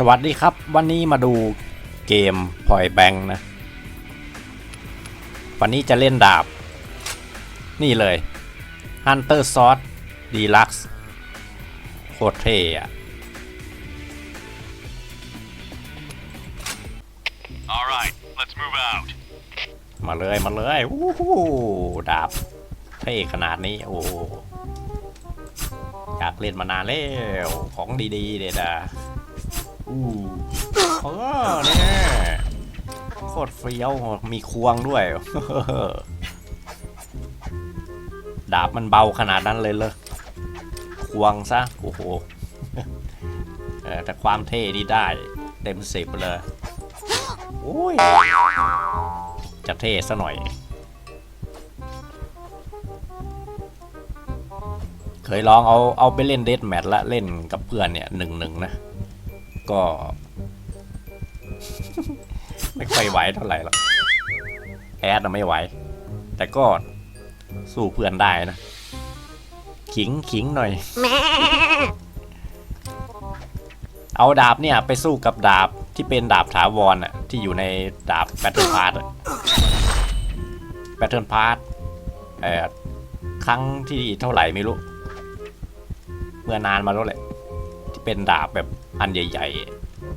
สวัสดีครับ วันนี้มาดูเกมพอยแบงค์นะ วันนี้จะเล่นดาบ นี่เลย Hunter Sword Deluxe โคตรเท่อะ All right, let's move out. มาเลยมาเลยวู้ฮู้ดาบเท่ขนาดนี้ โอ้โหอยากเล่นมานานแล้ว ของดีๆเด็ดอะ อู้เออเนี่ยโคตรเฟี้ยวมีควงด้วย ดาบมันเบาขนาดนั้นเลยเลยควงซะ โอ้โหแต่ความเท่นี่ได้ เต็มสิบเลยโอ้ยจะเท่ซะหน่อย เคยลองเอาเอาไปเล่นเดทแมทละเล่นกับเพื่อนเนี่ยหนึ่งหนึ่งนะ ก็ ไม่ค่อยไหวเท่าไหร่หรอกแอดน่ะไม่ไหว แต่ก็สู้เพื่อนได้นะ ขิงขิงหน่อย เอาดาบเนี่ยไปสู้กับดาบที่เป็นดาบถาวรอะ ที่อยู่ในดาบแบทเทิลพาร์ตแบทเทิลพาร์ตเอ่อครั้งที่เท่าไหร่ไม่รู้ เมื่อนานมาแล้วแหละ ที่เป็นดาบแบบ อันใหญ่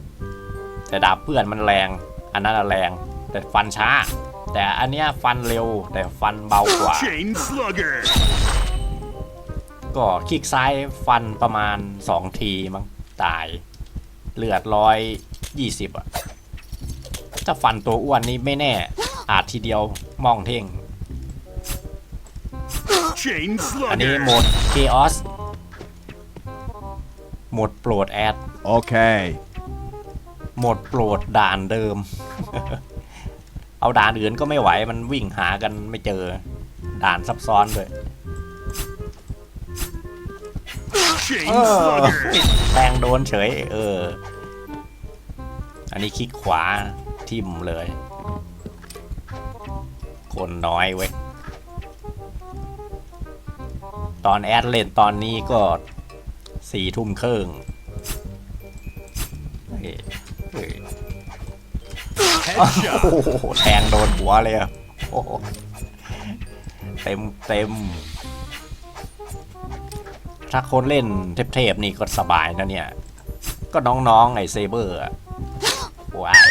ๆ แต่ดาบเพื่อนมันแรง อันนั้นอะแรง แต่ฟันช้า แต่อันเนี้ยฟันเร็ว แต่ฟันเบากว่า Chain Slugger. ก็คลิกซ้ายฟันประมาณสองทีมั้งตาย เลือดร้อยยี่สิบอะถ้าฟันตัวอ้วนนี่ไม่แน่ อาจทีเดียวมองเท่ง Chain อันนี้ Slugger. โหมด Chaos โหมดโปรดแอด Okay. โหมดโปรดด่านเดิม เอาด่านอื่นก็ไม่ไหวมันวิ่งหากันไม่เจอ ด่านซับซ้อนด้วย Chain เออ Slugger. แทงโดนเฉย เออ อันนี้คลิกขวาทิ่มเลย คนน้อยเว้ย ตอนแอดเล่นตอนนี้ก็สี่ทุ่มครึ่ง โอ้โหแทงโดนหัวเลยอะโอ้โหเต็มเต็ม ถ้าคนเล่นเทพๆนี่ก็สบายนะเนี่ย ก็น้องๆไอเซเบอร์อะว้าย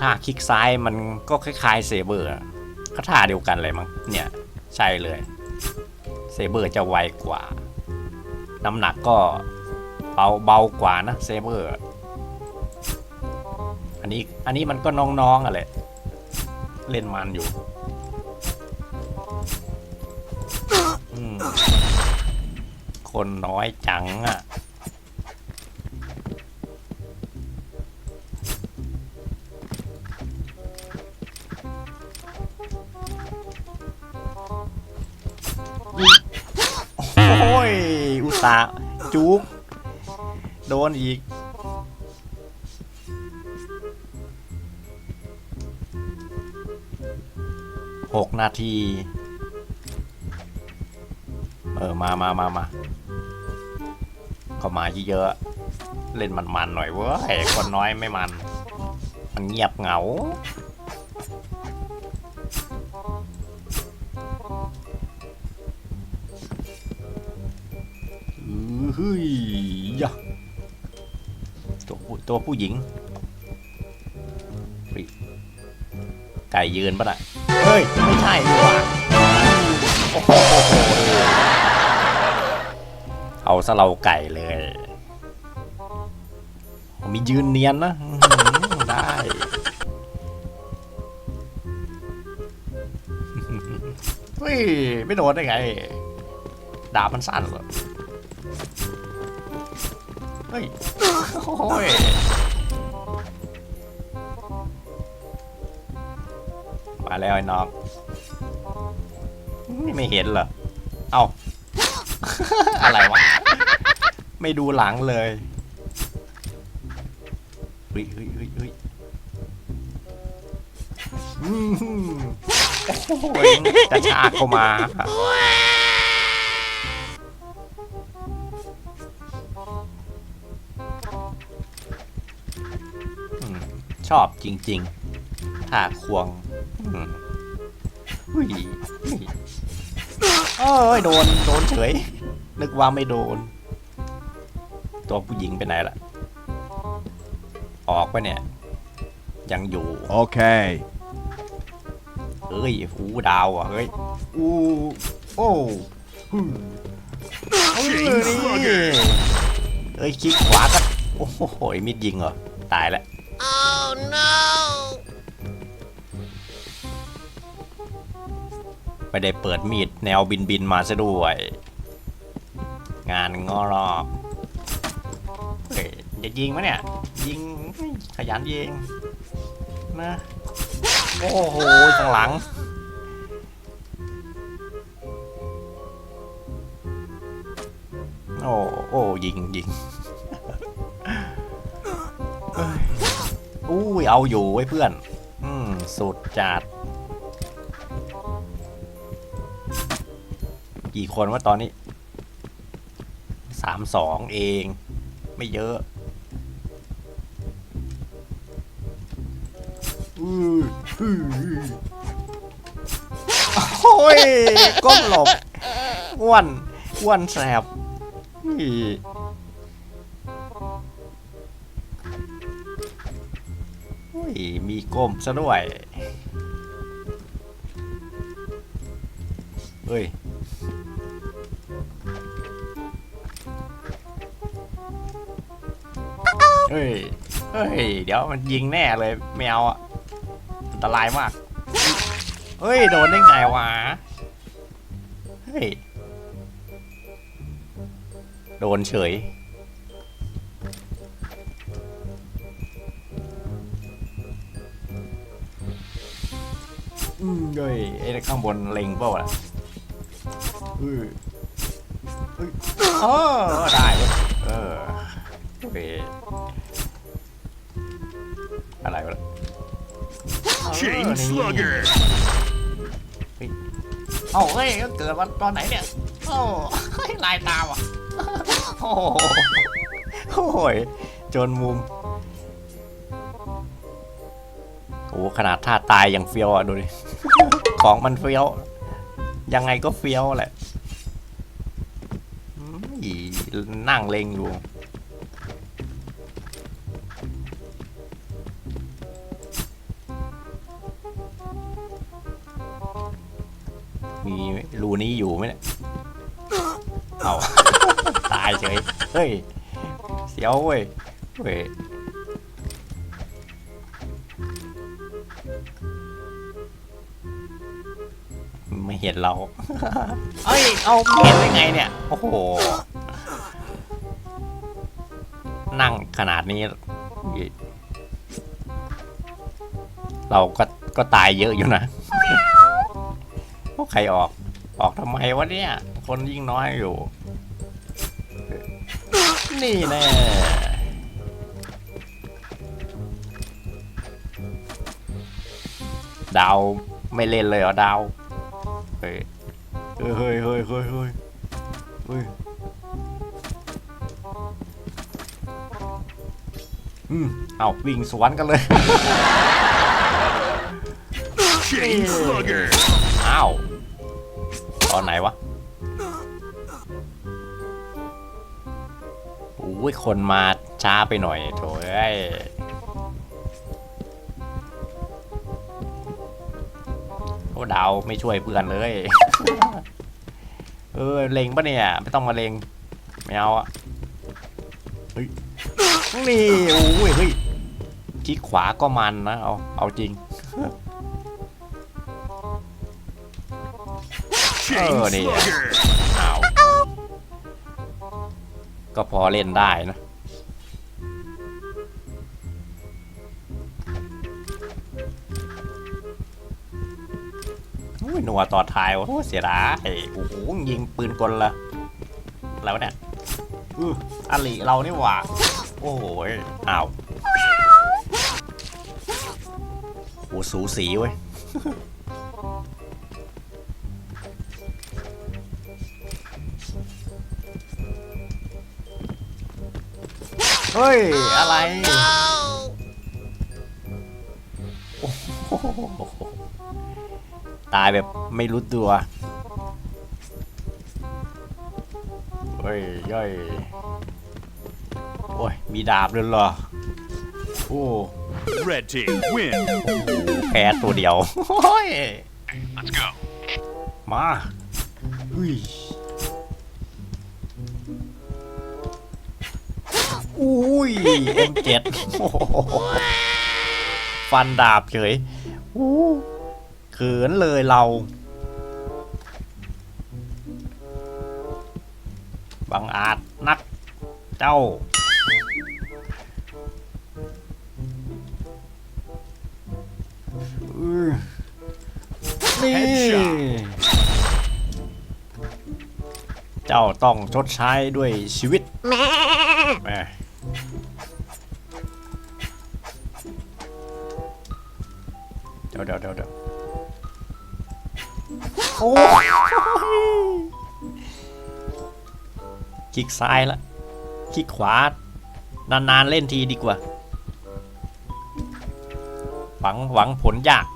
ถ้าคลิกซ้ายมันก็คล้ายๆเซเบอร์ก็ท่าเดียวกันเลยมั้งเนี่ย ใช่เลย เซเบอร์จะไวกว่า น้ำหนักก็เบาเบากว่านะเซเบอร์อันนี้อันนี้มันก็น้องๆอะไรเล่นมันอยู่คนน้อยจังอะ ตาจุกโดนอีก หกนาที เออ มามามามาเข้ามาเยอะๆเล่นมันๆหน่อยเว้ย คนน้อยไม่มัน มันเงียบเหงา อื้อหือยะตัวผู้ตัวผู้หญิงเฮ้ยไก่ยืนปะน่ะ เฮ้ย ไม่ใช่ดีกว่าโอ้โหเอาซะเราไก่เลย มียืนเนียนนะอื้อหือได้ เฮ้ย ไม่โดนได้ไง ดาบมันสั้นเหรอ เฮ้ยโอ้ยมาแล้วไอ้น้องนี่ไม่เห็นเหรอ เอ้า อะไรวะ ไม่ดูหลังเลยเฮ้ยเฮ้ยเฮ้ยเฮ้ยอืมโอ้โหจะชากเข้ามา อบจริงๆท่าควงอืมอุ้ยอุ้ยเอ้ยโดน โดนเฉย นึกว่าไม่โดน ตัวผู้หญิงไปไหนล่ะ ออกไปเนี่ย ยังอยู่ Okay. เอ้ยหูดาวอะ เฮ้ย อู้ โอ้ฮึ่มเอ้ย Chain นี่ Slugger เอ้ยคลิกขวาก็โอ้โหมิดยิงเหรอ ตายแล้ว Oh no! ไม่ได้เปิดมีดแนวบินบินมาซะด้วย งานงอรอบเฮ้ยจะยิงมะเนี่ย ยิงขยันยิงนะโอ้โหข้างหลังโอ้โอ้ยิงยิง อุ้ยเอาอยู่ไว้เพื่อน อืมสุดจัด กี่คนว่าตอนนี้สามสองเอง ไม่เยอะอื้ออื้อโอ้ยก้มหลบอ้วนอ้วนแสบอุ้ ก้มซะด้วยเฮ้ยเฮ้ย เฮ้ย เดี๋ยวมันยิงแน่เลยแมวอะอันตรายมาก เฮ้ย โดนได้ไงวะ เฮ้ย โดนเฉย อืมเฮ้ยไอ้ข้างบนเล็งเปล่าล่ะเออเฮ้ยเออได้เว้ยเออโอเคอะไรวะ Chain เออนี่ Slugger. เอ้าเฮ้ยก็เกิดวันตอนไหนเนี่ยโอ้เฮ้ยลายตาว่ะโอ้โหโอ้ยจนมุม ขนาดท่าตายยังเฟี้ยวอะดูดิ ของมันเฟี้ยว ยังไงก็เฟี้ยวแหละอืมอีนั่งเลงอยู่มีรูนี้อยู่ไหมเนี่ย เอา ตายเฉย เฮ้ย เสียวเว้ย เว้ย เห็นเรา เอ้ย เอาไม่เห็นได้ไงเนี่ย โอ้โห นั่งขนาดนี้ เราก็ก็ตายเยอะอยู่นะพวกใครออก ออกทำไมวะเนี่ย คนยิ่งน้อยอยู่ นี่แน่ดาวไม่เล่นเลยเหรอดาว เฮ้ยเฮ้ยเฮ้ยเฮ้ยเฮ้ยเฮ้ยเฮ้ยอืมเอาวิ่งสวนกันเลย Chain Slugger. อ้าวตอนไหนวะโอ้ยคนมาช้าไปหน่อยโถเอ้ย โอ้ดาวไม่ช่วยเพื่อนเลย เออเล็งปะเนี่ย ไม่ต้องมาเล็งไม่เอาอะเฮ้ยนี่โอ้ยเฮ้ยคลิกขวาก็มันนะเอาเอาจริง Chain Oh, dear. Slugger. อ้าก็พอเล่นได้นะ หนัวต่อท้ายวะโอ้เสียดายโอ้โหยิงปืนกลละแล้วเนี่ยอืออลิเรานี่หว่า โอ้โหอ้าวโอ้สูสีเว้ยเฮ้ย อะไร โอ้โห ตายแบบไม่รู้ตัวเฮ้ยย่อย โอ้ย มีดาบด้วยเหรอ โอ้ Red team win. แพ้ตัวเดียว โอ้ย Let's go. มาอุ้ยอุ้ย M7 โอ้โหฟันดาบเฉยอู้เขินเลยเรา บังอาจนักเจ้าอื้อนี่ Headshot เจ้าต้องชดใช้ด้วยชีวิต ซ้ายละคลิกขวานานๆเล่นทีดีกว่า หวังหวังผลยาก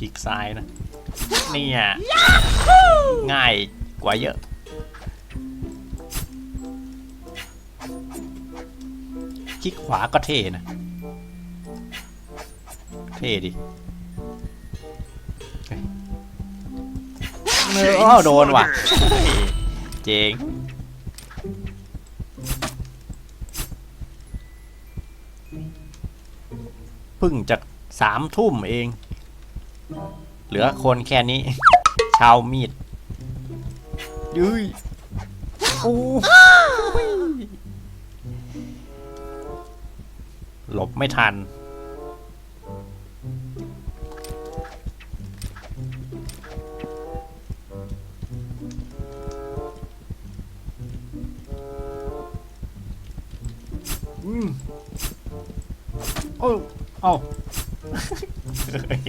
คลิกซ้ายนะเนี่ยง่ายกว่าเยอะคลิกขวาก็เท่นะ เท่ดิเออโดนว่ะ เจ๋งเพึ่งจากสามทุ่มเอง เหลือคนแค่นี้ ชาวมีดยุยโอ้ยหลบไม่ทัน อ้เอ้าเฮ้ย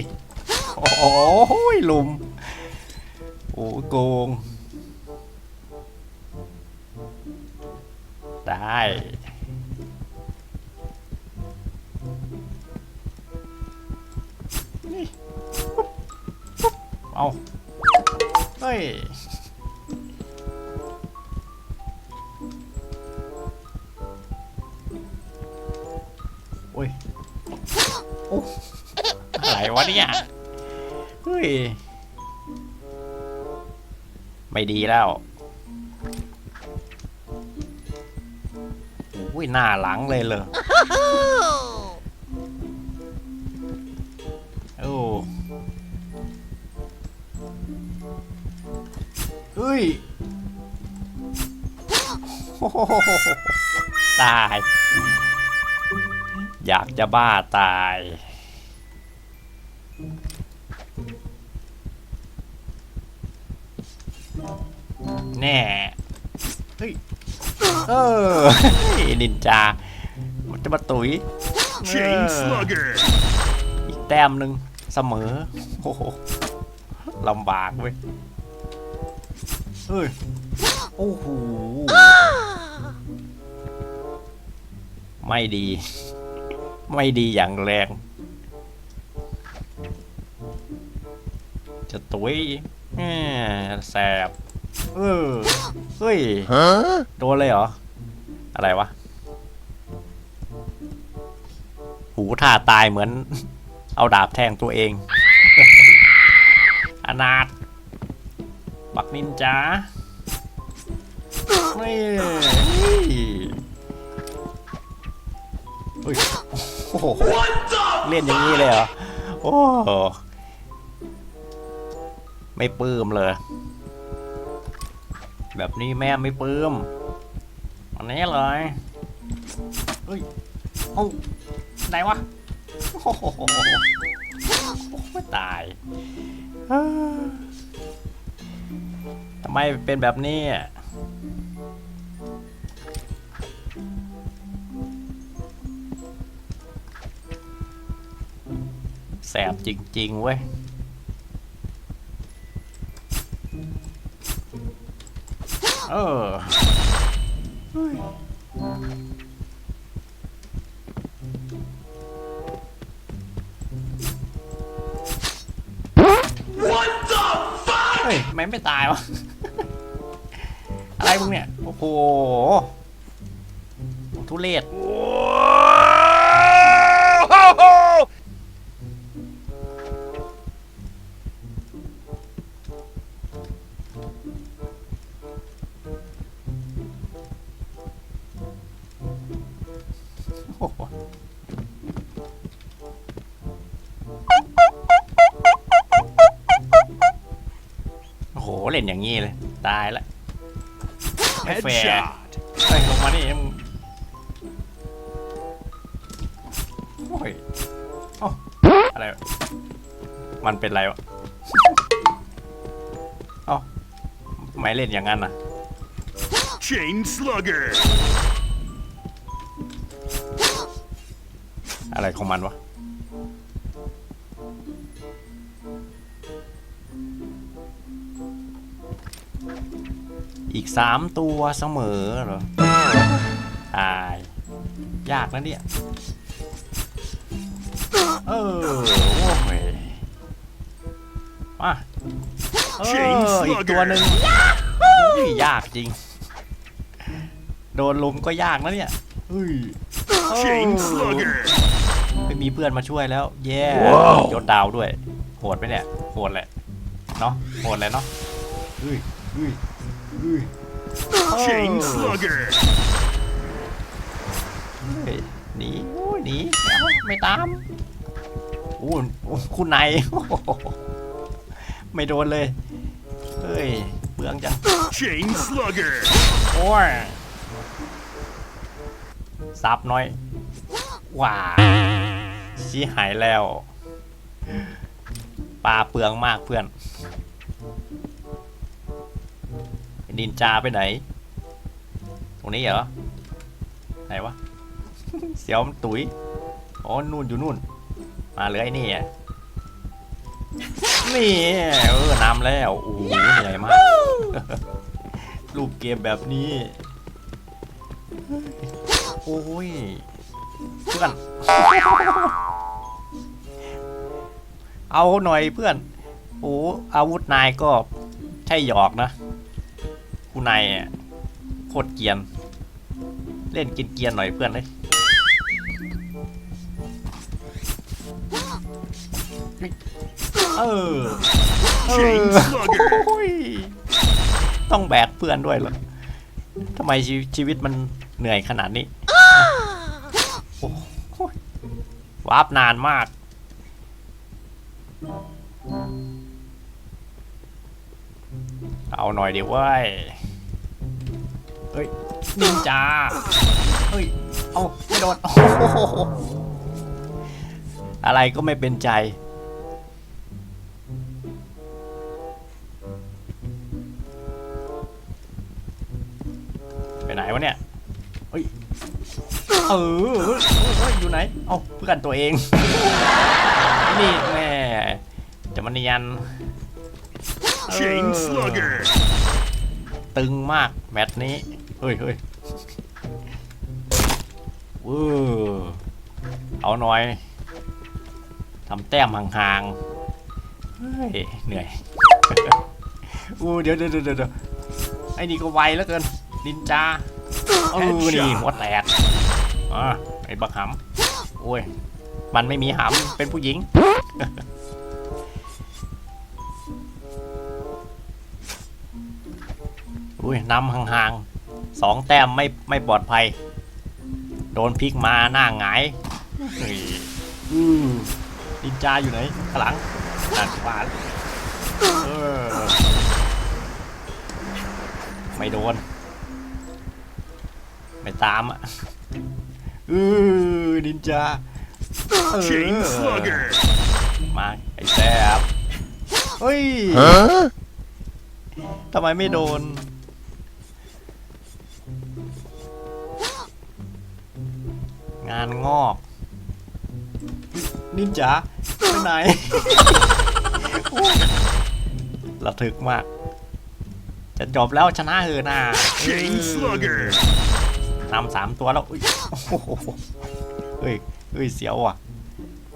โอ้ยหลุม โอ้โกง โอ้อะไรวะเนี่ยเฮ้ยไม่ดีแล้วอุ้ยหน้าหลังเลยเลยโอ้เฮ้ยตาย จะบ้าตาย แน่ เฮ้ย เออนินจา มันจะมาตุ๋ย Chain Uh. slugger. อีกแต้มหนึ่งเสมอ โอ้โหลำบากเว้ย เฮ้ย โอ้โห ไม่ดี ไม่ดีอย่างแรง จะตุยแสบ เออ เฮ้ยโดนเลยเหรอ อะไรวะ หูท่าตายเหมือน เอาดาบแทงตัวเอง อนาถบักนินจาไม่เฮ้ย อ้โหเล่นอย่างนี้เลยเหรอ โอ้โหไม่ปลื้มเลย แบบนี้แม่ไม่ปลื้มอันนี้เลยเฮ้ยเอ้าไหนวะโอ้โหโอ้ยตายอ้าทำไมเป็นแบบนี้ บจริง ๆ เว้ย เออฮ้ยไม่ไม่ตายวะ อะไรพวกเนี่ย โอ้โหทุเรศ เล่นอย่างงี้เลย ตายละไม่แฟร์ Headshot. เฮ้ยลงมานี่มึงโอ้ยเอ้าอะไรวะมันเป็นไรวะเอ้าไม่เล่นอย่างนั้นนะ Chain Slugger. อะไรของมันวะ อีกสามตัวเสมอเหรอตาย ยากนะเนี่ย เออโอ้ยมาเอออีกตัวหนึ่งอุ้ยยากจริง โดนลุมก็ยากนะเนี่ยเฮ้ย Chain เออ Slugger. ไม่มีเพื่อนมาช่วยแล้ว แย่ว้าวยศดาวด้วย โหดไปเนี่ย โหดแหละ เนาะโหดแหละเนาะเฮ้ยเฮ้ยเฮ้ย Chain เออ Slugger. เฮ้ยหนีโอ้ยหนีไม่เอาไม่ตามอู้อู้คุณนายโอ้โหไม่โดนเลย เฮ้ยเบืองจัง Chain Slugger. โอ้ยซับหน้อยว้าชี้หายแล้วปลาเปลืองมากเพื่อน นินจาไปไหน ตรงนี้เหรอ ไหนวะ เสียวมันตุ๋ยอ๋อนู่นอยู่นู่น มาเลยไอ้นี่อะนี่เออนำแล้ว โอ้โหเหนื่อยมาก รูปเกมแบบนี้ โอ้ยเพื่อน เอาหน่อยเพื่อน โอ้อาวุธนายก็ใช่หยอกนะ คุณนายอะโคตรเกียน เล่นกินเกียนหน่อยเพื่อนเลยเออเออต้องแบกเพื่อนด้วยเหรอทำไมชีวิตมันเหนื่อยขนาดนี้โอ้โหวาร์ปนานมาก เอาหน่อยดิเว้ย เฮ้ยนินจาเฮ้ย เอาไม่โดนโอ้โหอะไรก็ไม่เป็นใจ ไปไหนวะเนี่ย เฮ้ย เออเฮ้ยเฮ้ยอยู่ไหน เอาเพื่อนตัวเอง นี่แม่จะมันเนียนเอ Chain อ Slugger. ตึงมากแมตช์นี้ เฮ้ยเฮ้ยเวอร์เอาหน่อยทำแต้มห่างๆเฮ้ยเหนื่อยอู้เดี๋ยวเดี๋ยวเดี๋ยวเดี๋ยวไอ้นี่ก็ไวแล้วเกินนินจาเออนี่หัวแตกอ่าไอ้บักหำโอ้ยมันไม่มีหำเป็นผู้หญิงอุ้ยนำห่างๆ สองแต้มไม่ไม่ปลอดภัย โดนพลิกมาหน้าหงายเฮ้ยอือนินจาอยู่ไหนข้างหลังด้านขวาเออไม่โดน ไม่ตามอะอือนินจาเออ Chain Slugger. มาไอ้แซบเฮ้ยทำไมไม่โดน งานงอก นินจาไปไหน ระทึกมาก จะจบแล้วชนะเออนา Chain Slugger. นำสามตัวแล้วอุ๊ยโอ้โหเฮ้ยเฮ้ยเสียวอะ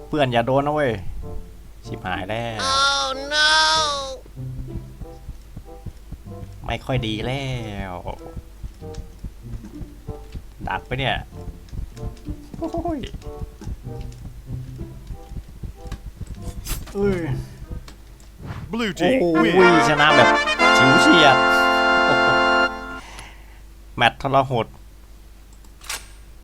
เพื่อนอย่าโดนนะเว้ย ชิบหายแล้ว Oh no! ไม่ค่อยดีแล้ว ดักไปเนี่ยโอ้ ยเอ้ย Blue โอ้ team ย win. ชนะแบบชิวเฉียดโอ้โหแมตช์ทรหด